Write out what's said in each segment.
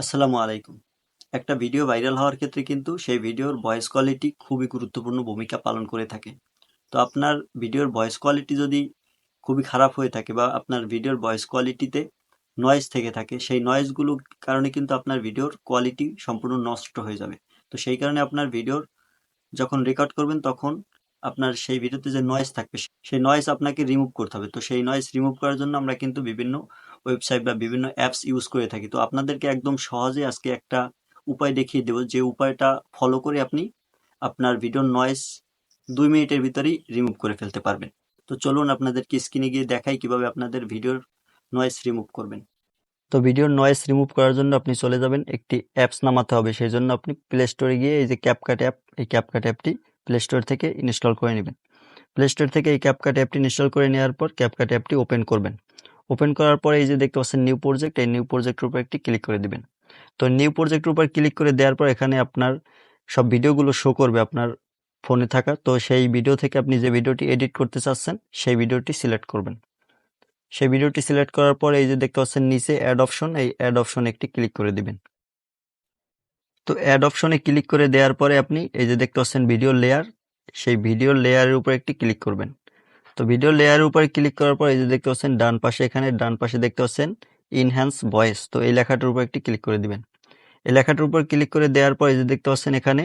আসসালামু আলাইকুম। একটা ভিডিও ভাইরাল হওয়ার ক্ষেত্রে কিন্তু সেই ভিডিওর ভয়েস কোয়ালিটি খুবই গুরুত্বপূর্ণ ভূমিকা পালন করে থাকে। তো আপনার ভিডিওর ভয়েস কোয়ালিটি যদি খুবই খারাপ হয়ে থাকে বা আপনার ভিডিওর ভয়েস কোয়ালিটিতে নয়েজ থেকে থাকে, সেই নয়েজগুলোর কারণে কিন্তু আপনার ভিডিওর কোয়ালিটি সম্পূর্ণ নষ্ট হয়ে যাবে। তো সেই কারণে আপনার ভিডিওর যখন রেকর্ড করবেন তখন আপনার সেই ভিডিওতে যে নয়েজ থাকবে সেই নয়েজ আপনাকে রিমুভ করতে হবে। তো সেই নয়েজ রিমুভ করার জন্য আমরা কিন্তু বিভিন্ন ওয়েবসাইট বা বিভিন্ন অ্যাপস ইউজ করে থাকি। তো আপনাদেরকে একদম সহজে আজকে একটা উপায় দেখিয়ে দেবো যে উপায়টা ফলো করে আপনি আপনার ভিডিওর নয়েজ দুই মিনিটের ভিতরেই রিমুভ করে ফেলতে পারবেন। তো চলুন আপনাদেরকে স্ক্রিনে গিয়ে দেখাই কীভাবে আপনাদের ভিডিওর নয়েজ রিমুভ করবেন। তো ভিডিওর নয়েজ রিমুভ করার জন্য আপনি চলে যাবেন, একটি অ্যাপস নামাতে হবে, সেই জন্য আপনি প্লে স্টোরে গিয়ে এই যে ক্যাপকাট অ্যাপ এই ক্যাপকাট অ্যাপটি প্লে স্টোর থেকে ইনস্টল করে নেবেন। প্লে স্টোর থেকে এই ক্যাপকাট অ্যাপটি ইনস্টল করে নেওয়ার পর ক্যাপকাট অ্যাপটি ওপেন করবেন। ওপেন করার পরে এই যে দেখতে পাচ্ছেন নিউ প্রজেক্ট এই নিউ প্রজেক্টের উপর একটি ক্লিক করে দিবেন। তো নিউ প্রজেক্টের উপর ক্লিক করে দেওয়ার পর এখানে আপনার সব ভিডিওগুলো শো করবে আপনার ফোনে থাকা। তো সেই ভিডিও থেকে আপনি যে ভিডিওটি এডিট করতে চাচ্ছেন, সেই ভিডিওটি সিলেক্ট করবেন। সেই ভিডিওটি সিলেক্ট করার পর এই যে দেখতে পাচ্ছেন নিচে অ্যাড অপশন এই অ্যাড অপশনে একটি ক্লিক করে দিবেন। তো অ্যাড অপশনে ক্লিক করে দেওয়ার পরে আপনি এই যে দেখতে পাচ্ছেন ভিডিও লেয়ার সেই ভিডিও লেয়ারের উপর একটি ক্লিক করবেন। তো ভিডিও লেয়ারের উপরে ক্লিক করার পর এই যে দেখতে পাচ্ছেন, ডান পাশে এখানে, ডান পাশে দেখতে পাচ্ছেন ইনহ্যান্স ভয়েস তো এই লেখাটার উপর একটি ক্লিক করে দিবেন। এই লেখাটার উপর ক্লিক করে দেওয়ার পর এই যে দেখতে পাচ্ছেন এখানে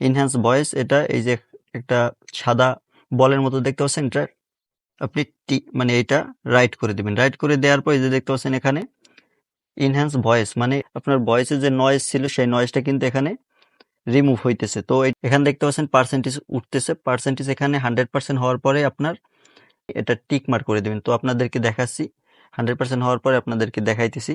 ইনহ্যান্স ভয়েস এটা এই যে একটা সাদা বলের মতো দেখতে পাচ্ছেন, এটা আপনি টি মানে এটা রাইট করে দিবেন। রাইট করে দেওয়ার পর এই যে দেখতে পাচ্ছেন এখানে ইনহ্যান্স ভয়েস মানে আপনার ভয়েসের যে নয়েজ ছিল, সেই নয়েজটা কিন্তু এখানে রিমুভ হইতেছে। তো এখানে দেখতে পাচ্ছেন পার্সেন্টেজ উঠতেছে। পার্সেন্টেজ এখানে হান্ড্রেড পার্সেন্ট হওয়ার পরে আপনার এটা টিক মার্ক করে দেবেন। তো আপনাদেরকে দেখাচ্ছি হান্ড্রেড পার্সেন্ট হওয়ার পরে আপনাদেরকে দেখাইতেছি।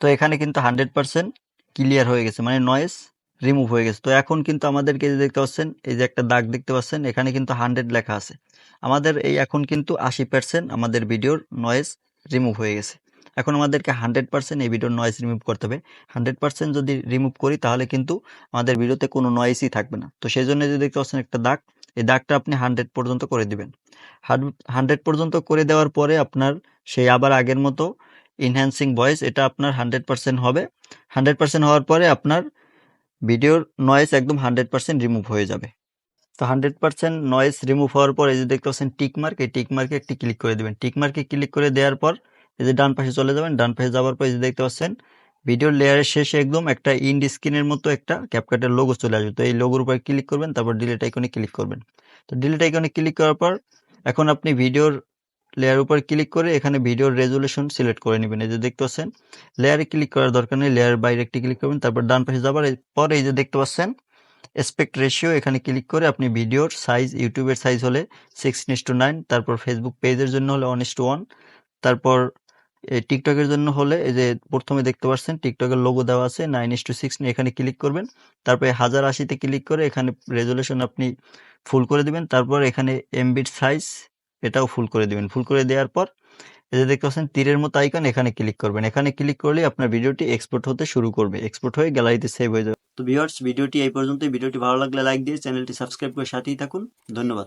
তো এখানে কিন্তু হান্ড্রেড পার্সেন্ট ক্লিয়ার হয়ে গেছে মানে নয়েজ রিমুভ হয়ে গেছে। তো এখন কিন্তু আমাদেরকে যে দেখতে পাচ্ছেন, এই যে একটা দাগ দেখতে পাচ্ছেন, এখানে কিন্তু হান্ড্রেড লেখা আছে। আমাদের এই এখন কিন্তু আশি পার্সেন্ট আমাদের ভিডিওর নয়েজ রিমুভ হয়ে গেছে। এখন আমাদেরকে হান্ড্রেড পার্সেন্ট এই ভিডিওর নয়েজ রিমুভ করতে হবে। হান্ড্রেড পার্সেন্ট যদি রিমুভ করি, তাহলে কিন্তু আমাদের ভিডিওতে কোনো নয়েজই থাকবে না। তো সেই জন্য যদি দেখতে পাচ্ছেন একটা দাগ এই দাগটা আপনি হান্ড্রেড পর্যন্ত করে দিবেন। হান্ড্রেড পর্যন্ত করে দেওয়ার পরে আপনার সেই আবার আগের মতো ইনহ্যান্সিং ভয়েস এটা আপনার হান্ড্রেড পার্সেন্ট হবে। হান্ড্রেড পার্সেন্ট হওয়ার পরে আপনার ভিডিওর নয়েজ একদম হান্ড্রেড পার্সেন্ট রিমুভ হয়ে যাবে। তো হান্ড্রেড পার্সেন্ট নয়েজ রিমুভ হওয়ার পর এই যে দেখতে পাচ্ছেন টিকমার্ক এই টিকমার্কে একটি ক্লিক করে দেবেন। টিকমার্কে ক্লিক করে দেওয়ার পর এই যে ডান পাশে চলে যাবেন, ডান পাশে যাওয়ার পর এই যে দেখতে পাচ্ছেন ভিডিওর লেয়ারের শেষে একদম একটা ইন্ড স্ক্রিনের মতো একটা ক্যাপকাটের লোগো চলে আসবে। তো এই লোগোর উপর ক্লিক করবেন, তারপর ডিলিট আইকনে ক্লিক করবেন। তো ডিলিট আইকনে ক্লিক করার পর এখন আপনি ভিডিওর লেয়ার উপর ক্লিক করে এখানে ভিডিওর রেজুলেশন সিলেক্ট করে নেবেন। এই যে দেখতে পাচ্ছেন লেয়ারে ক্লিক করার দরকার নেই লেয়ার বাইরে একটি ক্লিক করবেন, তারপর ডান পাশে যাবার পর এই যে দেখতে পাচ্ছেন এসপেক্ট রেশিও এখানে ক্লিক করে আপনি ভিডিওর সাইজ ইউটিউবের সাইজ হলে সিক্স ইস টু নাইন তারপর ফেসবুক পেজের জন্য হলে ওয়ান ইস টু ওয়ান তারপর টিকটকের জন্য হলে এই যে প্রথমে দেখতে পাচ্ছেন টিকটকের লোগো দেওয়া আছে নাইন ইস টু সিক্স এখানে ক্লিক করবেন। তারপরে হাজার আশিতে ক্লিক করে এখানে রেজুলেশন আপনি ফুল করে দিবেন। তারপর এখানে এমবির সাইজ এটাও ফুল করে দিবেন। ফুল করে দেওয়ার পর এই যে দেখতে পাচ্ছেন তীরের মতো আইকন এখানে ক্লিক করবেন। এখানে ক্লিক করলে আপনার ভিডিওটি এক্সপোর্ট হতে শুরু করবে। এক্সপোর্ট হয়ে গ্যালারিতে সেভ হয়ে যাবে। তো ভিউয়ার্স ভিডিওটি এই পর্যন্তই। ভিডিওটি ভালো লাগলে লাইক দিয়ে চ্যানেলটি সাবস্ক্রাইব করে সাথেই থাকুন। ধন্যবাদ।